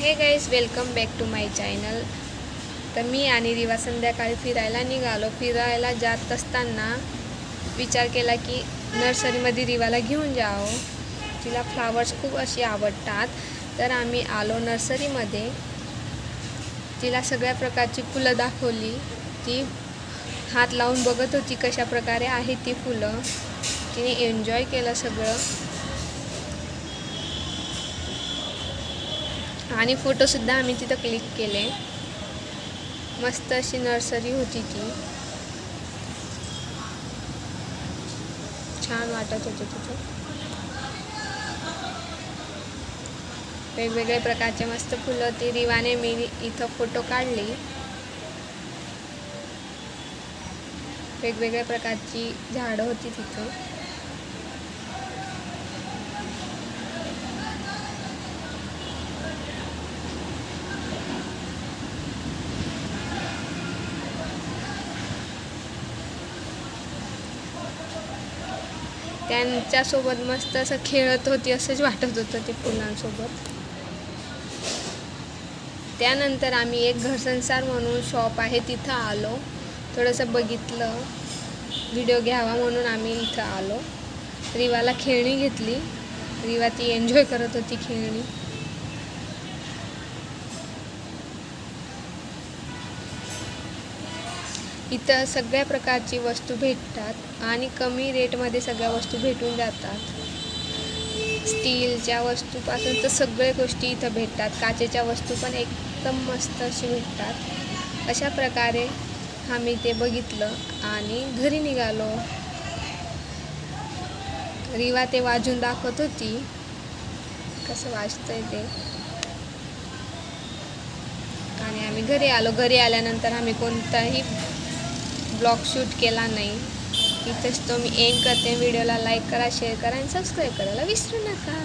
Hey guys welcome back to my channel तर मी आणि रिवा संध्याकाळी फिरायला निघालो. फिरायला जात असताना विचार केला की नर्सरीमध्ये रिवाला घेऊन जावं. तिला फ्लावर्स खूप अशी आवडतात. तर आम्ही आलो नर्सरीमध्ये. तिला सगळ्या प्रकारची फुलं दाखवली. ती हात लावून बघत होती कशा प्रकारे आहे ती फुलं. तिने एन्जॉय केलं सगळं. आणि फोटोसुद्धा आम्ही तिथं क्लिक केले. मस्त अशी नर्सरी होती ती. छान वाटत होतं तिथं. वेगवेगळ्या प्रकारचे मस्त फुलं होती. रिवाने मी इथं फोटो काढली. वेगवेगळ्या प्रकारची झाडं होती तिथं. त्यांच्यासोबत मस्त असं खेळत होती असंच वाटत होतं ते फुलांसोबत त्यानंतर आम्ही एक घरसंसार म्हणून शॉप आहे तिथं आलो. थोडंसं बघितलं व्हिडिओ घ्यावा म्हणून आम्ही इथं आलो. रिवाला खेळणी घेतली. रिवा ती एन्जॉय करत होती खेळणी. इथं सगळ्या प्रकारची वस्तू भेटतात आणि कमी रेटमध्ये सगळ्या वस्तू भेटून जातात. स्टीलच्या वस्तूपासून तर सगळ्या गोष्टी इथं भेटतात. काचेच्या वस्तू पण एकदम मस्त अशी भेटतात. अशा प्रकारे आम्ही ते बघितलं आणि घरी निघालो. रिवा ते वाजून दाखवत होती. कसं वाजतंय ते. आणि आम्ही घरी आलो. घरी आल्यानंतर आम्ही कोणताही ब्लॉग शूट केला नाही. इथेच तो मी एंड करते. व्हिडिओला लाईक करा शेअर करा आणि सबस्क्राईब करायला विसरू नका.